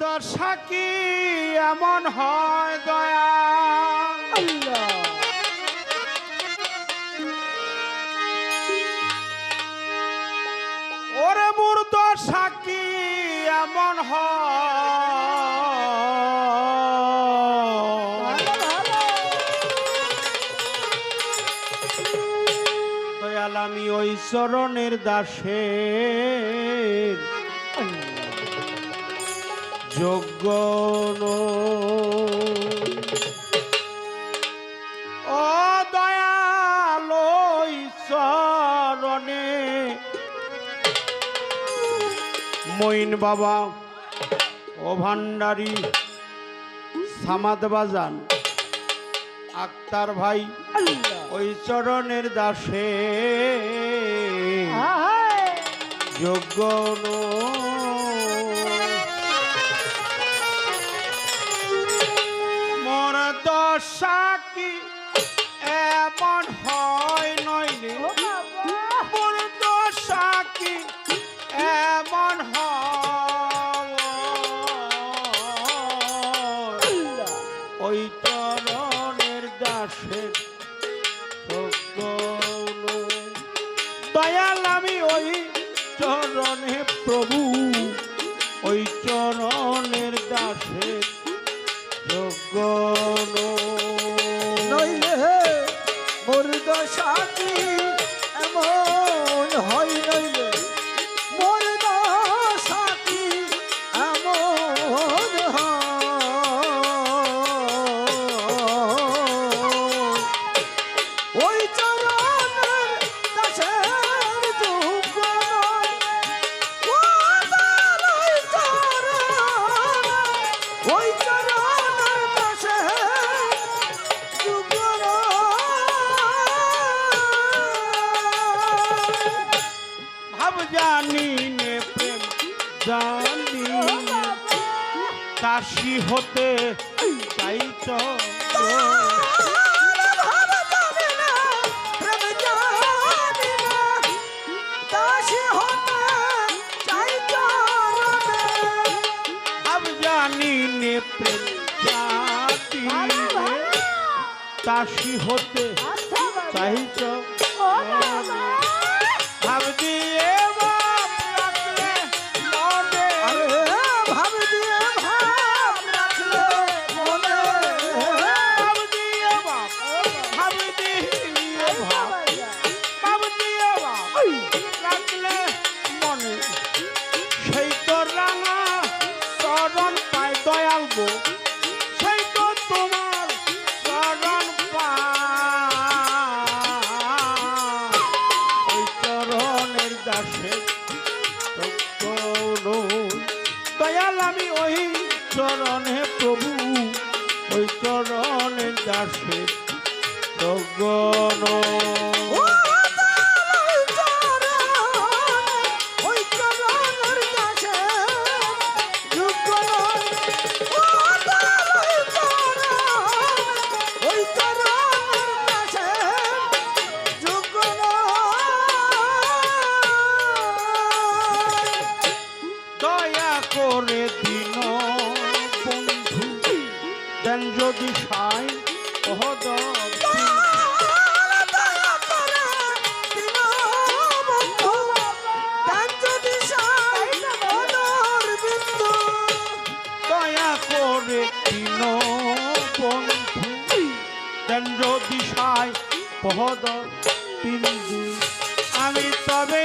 দশা কি এমন হয় দয়া ওরে মোর দশা কি এমন হয়? দয়াল, আমি ওই চরণের দাসের যোগ্য। ও মইন বাবা ও ভান্ডারি সামাদ বাজান আক্তার ভাই ওই চরণের দাসে যোগ্য নই। দশা কি এমন হয় মোর এমন হয়। ওই চরণের দাসের। দয়াল আমি ওই চরণে প্রভু। ওই চরণের দাসের যোগ্য মোর জানি কাশি হতে চাইছ হতে চাইছ ওই চরণের দাসে দয়া করে দিন দেন যদি সাই পহদর দয়া করে দিন বন্ধু। দেন যদি আমি তবে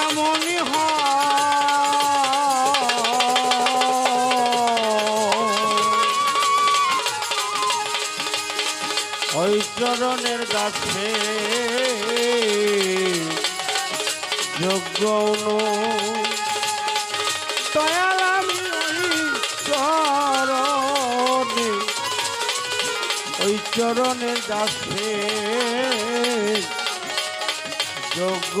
এমনই হয়। চরণের গাছে যোগ্য দয়াল আমি চরণে। ওই চরণের দাসে যোগ্য